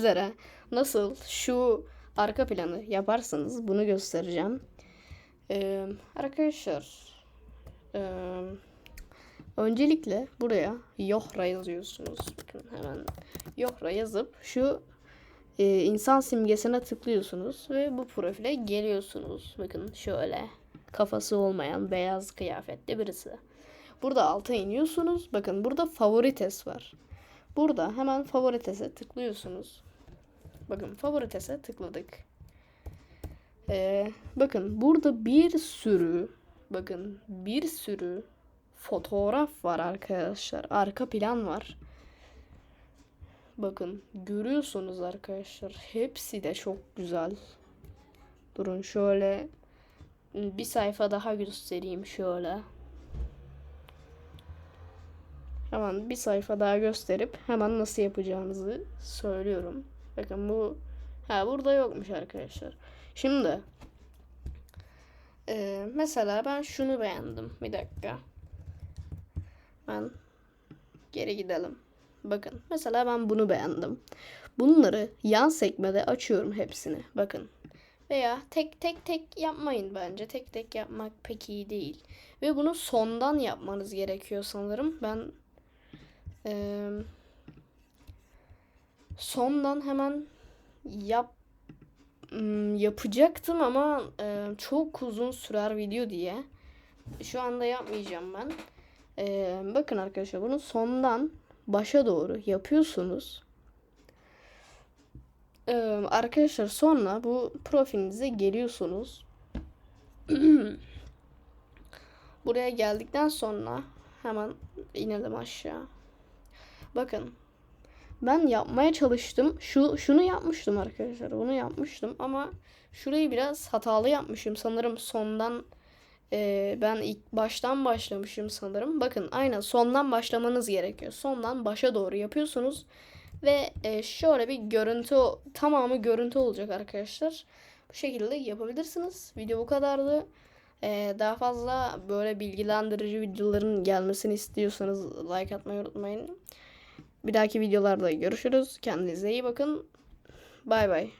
sizlere nasıl şu arka planı yaparsanız bunu göstereceğim. Ee, arkadaşlar ee, öncelikle buraya Yohra yazıyorsunuz. Bakın hemen Yohra yazıp şu e, insan simgesine tıklıyorsunuz ve bu profile geliyorsunuz. Bakın şöyle kafası olmayan beyaz kıyafetli birisi. Burada alta iniyorsunuz. Bakın burada favorites var. Burada hemen favoritese tıklıyorsunuz. Bakın favoritese tıkladık. Ee, bakın burada bir sürü bakın bir sürü fotoğraf var arkadaşlar. Arka plan var. Bakın görüyorsunuz arkadaşlar. Hepsi de çok güzel. Durun şöyle bir sayfa daha göstereyim şöyle. Hemen bir sayfa daha gösterip hemen nasıl yapacağınızı söylüyorum. Bakın bu ha burada yokmuş arkadaşlar. Şimdi e, mesela ben şunu beğendim. Bir dakika. Ben geri gidelim. Bakın mesela ben bunu beğendim. Bunları yan sekmede açıyorum hepsini. Bakın. Veya tek tek tek yapmayın bence. Tek tek yapmak pek iyi değil. Ve bunu sondan yapmanız gerekiyor sanırım. Ben eee, sondan hemen yap Hmm, yapacaktım ama e, çok uzun sürer video diye. Şu anda yapmayacağım ben. E, bakın arkadaşlar bunu sondan başa doğru yapıyorsunuz. E, arkadaşlar sonra bu profilinize geliyorsunuz. Buraya geldikten sonra hemen inelim aşağı. Bakın ben yapmaya çalıştım. Şu şunu yapmıştım arkadaşlar. Bunu yapmıştım ama şurayı biraz hatalı yapmışım. Sanırım sondan e, ben ilk baştan başlamışım sanırım. Bakın aynen sondan başlamanız gerekiyor. Sondan başa doğru yapıyorsunuz ve e, şöyle bir görüntü tamamı görüntü olacak arkadaşlar. Bu şekilde yapabilirsiniz. Video bu kadardı. E, daha fazla böyle bilgilendirici videoların gelmesini istiyorsanız like atmayı unutmayın. Bir dahaki videolarda görüşürüz. Kendinize iyi bakın. Bay bay.